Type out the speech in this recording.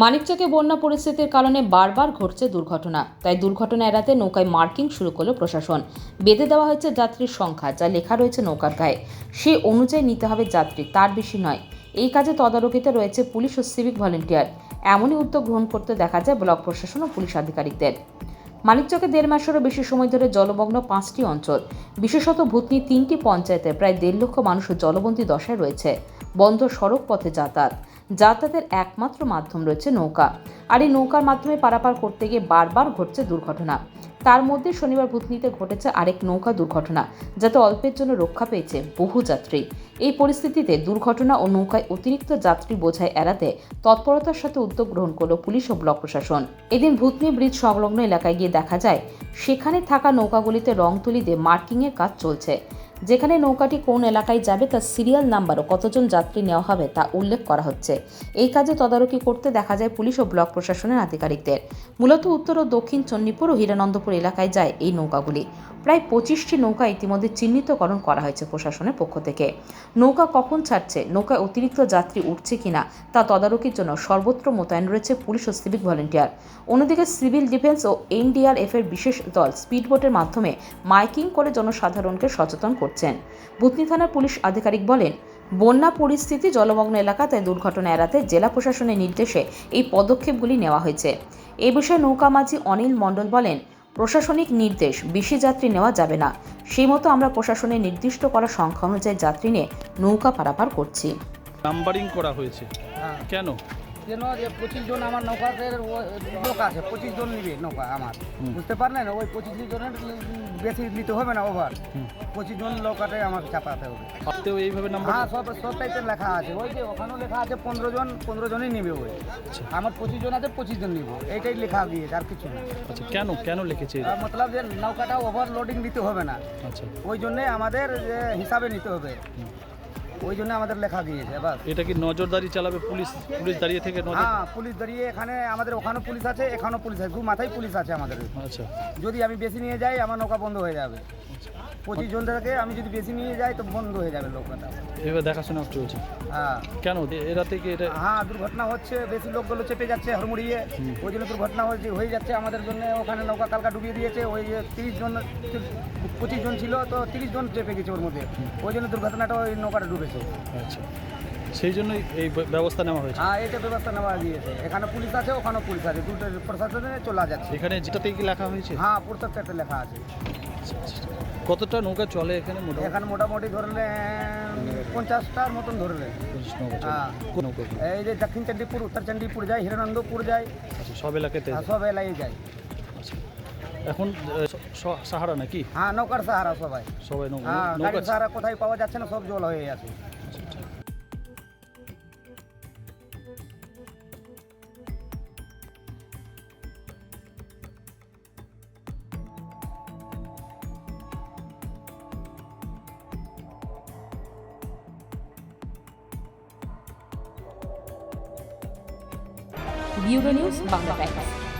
মানিকচকে বন্যা পরিস্থিতির কারণে বারবার ঘটছে দুর্ঘটনা। তাই দুর্ঘটনা এড়াতে নৌকায় মার্কিং শুরু করল প্রশাসন। বেঁধে দেওয়া হয়েছে যাত্রীর সংখ্যা, যা লেখা রয়েছে নৌকার গায়ে। সে অনুযায়ী নিতে হবে যাত্রী, তার বেশি নয়। এই কাজে তদারকিতে রয়েছে পুলিশ ও সিভিক ভলেন্টিয়ার। এমনই উদ্যোগ গ্রহণ করতে দেখা যায় ব্লক প্রশাসন ও পুলিশ আধিকারিকদের। মানিকচকে দেড় মাসেরও বেশি সময় ধরে জলমগ্ন পাঁচটি অঞ্চল। বিশেষত ভূতনি তিনটি পঞ্চায়েতে প্রায় দেড় লক্ষ মানুষ জলবন্দী দশায় রয়েছে। বন্ধ সড়ক পথে যাতায়াত। যাতায়াতের একমাত্র মাধ্যম রয়েছে নৌকা। আর এই নৌকার মাধ্যমে পারাপার করতে গিয়ে বারবার ঘটছে দুর্ঘটনা। তার মধ্যে শনিবার ভূতনিতে ঘটেছে আরেক নৌকা দুর্ঘটনা, যাতে অল্পের জন্য রক্ষা পেয়েছে বহু যাত্রী। এই পরিস্থিতিতে দুর্ঘটনা ও নৌকায় অতিরিক্ত যাত্রী বোঝায় এড়াতে তৎপরতার সাথে উদ্যোগ গ্রহণ করল পুলিশ ও ব্লক প্রশাসন। এদিন ভূতনি ব্রিজ সংলগ্ন এলাকায় গিয়ে দেখা যায়, সেখানে থাকা নৌকাগুলিতে রং তুলি দিয়ে মার্কিংয়ের কাজ চলছে। যেখানে নৌকাটি কোন এলাকায় যাবে তার সিরিয়াল নাম্বার ও কতজন যাত্রী নেওয়া হবে তা উল্লেখ করা হচ্ছে। এই কাজে তদারকি করতে দেখা যায় পুলিশ ও ব্লক প্রশাসনের আধিকারিকদের। মূলত উত্তর ও দক্ষিণ চণ্ডীপুর ও হীরানন্দপুর এলাকায় যায় এই নৌকাগুলি। প্রায় পঁচিশটি নৌকা ইতিমধ্যে চিহ্নিতকরণ করা হয়েছে প্রশাসনের পক্ষ থেকে। নৌকা কখন ছাড়ছে, নৌকায় অতিরিক্ত যাত্রী উঠছে কিনা তা তদারকির জন্য সর্বত্র মোতায়েন রয়েছে পুলিশ ও সিভিক ভলেন্টিয়ার। অন্যদিকে সিভিল ডিফেন্স ও এনডিআরএফ এর বিশেষ দল স্পিডবোটের মাধ্যমে মাইকিং করে জনসাধারণকে সচেতন করছেন। বুতনি থানার পুলিশ আধিকারিক বলেন বন্যা পরিস্থিতি জলমগ্ন এলাকা তাই দুর্ঘটনা এড়াতে জেলা প্রশাসনের নির্দেশে এই পদক্ষেপগুলি নেওয়া হয়েছে। এ বিষয়ে নৌকা মাঝি অনিল মণ্ডল বলেন প্রশাসনিক নির্দেশ বেশি যাত্রী নেওয়া যাবে না। সেই মতো আমরা প্রশাসনের নির্দিষ্ট করা সংখ্যা অনুযায়ী যাত্রী নিয়ে নৌকা পারাপার করছি। নাম্বারিং করা হয়েছে। হ্যাঁ। কেন? কেন যে পঁচিশ জন আমার নৌকাতে লোক আছে পঁচিশ জন নিবে নৌকা আমার। বুঝতে পারলেন? ওই পঁচিশ জনের বেশি নিতে হবে না ওভার পঁচিশ জন নৌকাটাই আমাকে চাপাতে হবে। এইভাবে হ্যাঁ সব সবটাইতে লেখা আছে। ওই যে ওখানেও লেখা আছে পনেরো জন পনেরো জনই নিবে ওই। আচ্ছা। আমার পঁচিশ জন আছে পঁচিশ জন নিব। এইটাই লেখা দিয়েছে আর কিছু না। আচ্ছা কেন কেন লিখেছে মতলব যে নৌকাটা ওভারলোডিং দিতে হবে না। আচ্ছা। ওই জন্যে আমাদের হিসাবে নিতে হবে। ওই জন্য আমাদের লেখা দিয়েছে বাস। এটা কি নজরদারি চালাবে পুলিশ? পুলিশ দাঁড়িয়ে থেকে হ্যাঁ পুলিশ দাঁড়িয়ে এখানে আমাদের ওখানেও পুলিশ আছে এখানেও পুলিশ আছে দু মাথায় পুলিশ আছে আমাদের। আচ্ছা। যদি আমি বেশি নিয়ে যাই আমার নৌকা বন্ধ হয়ে যাবে। পঁচিশ জন থেকে আমি যদি বেশি নিয়ে যাই তো বন্ধ হয়ে যাবে নৌকাটা এভাবে দেখাশোনা চলছে হ্যাঁ। কেন? এরা থেকে এটা হ্যাঁ দুর্ঘটনা হচ্ছে বেশি লোকগুলো চেপে যাচ্ছে হরমুড়িয়ে ওই জন্য দুর্ঘটনা হয়েছে হয়ে যাচ্ছে আমাদের জন্য। ওখানে নৌকা কালকা ডুবিয়ে দিয়েছে ওই যে তিরিশ জন পঁচিশ জন ছিল তো তিরিশ জন চেপে গেছে ওর মধ্যে। ওই জন্য দুর্ঘটনাটা ওই নৌকাটা ডুবেছে। আচ্ছা। সেই জন্যই এই ব্যবস্থা নেওয়া হয়েছে? হ্যাঁ এটা ব্যবস্থা নেওয়া দিয়েছে। এখানে পুলিশ আছে ওখানেও পুলিশ আছে। দুটো প্রশাসনে চলে যাচ্ছে। এখানে যেটাতে কি লেখা হয়েছে? হ্যাঁ প্রত্যেকটাতে লেখা আছে। কতটা নৌকা চলে এখানে মোটামুটি? এখানে মোটামুটি ধরলে পঞ্চাশটার মতন ধরলে। হ্যাঁ? এই যে দক্ষিণ চণ্ডীপুর উত্তর চণ্ডীপুর যায় হিরানন্দপুর যায়। আচ্ছা সব এলাকাতে সব এলাকায় যায়। আচ্ছা। এখন সাহারা নাকি? হ্যাঁ নৌকার সাহারা সবাই। সবাই হ্যাঁ নৌকা সাহারা কোথায় পাওয়া যাচ্ছে না সব জল হয়ে আছে। Bureau news Bangla Times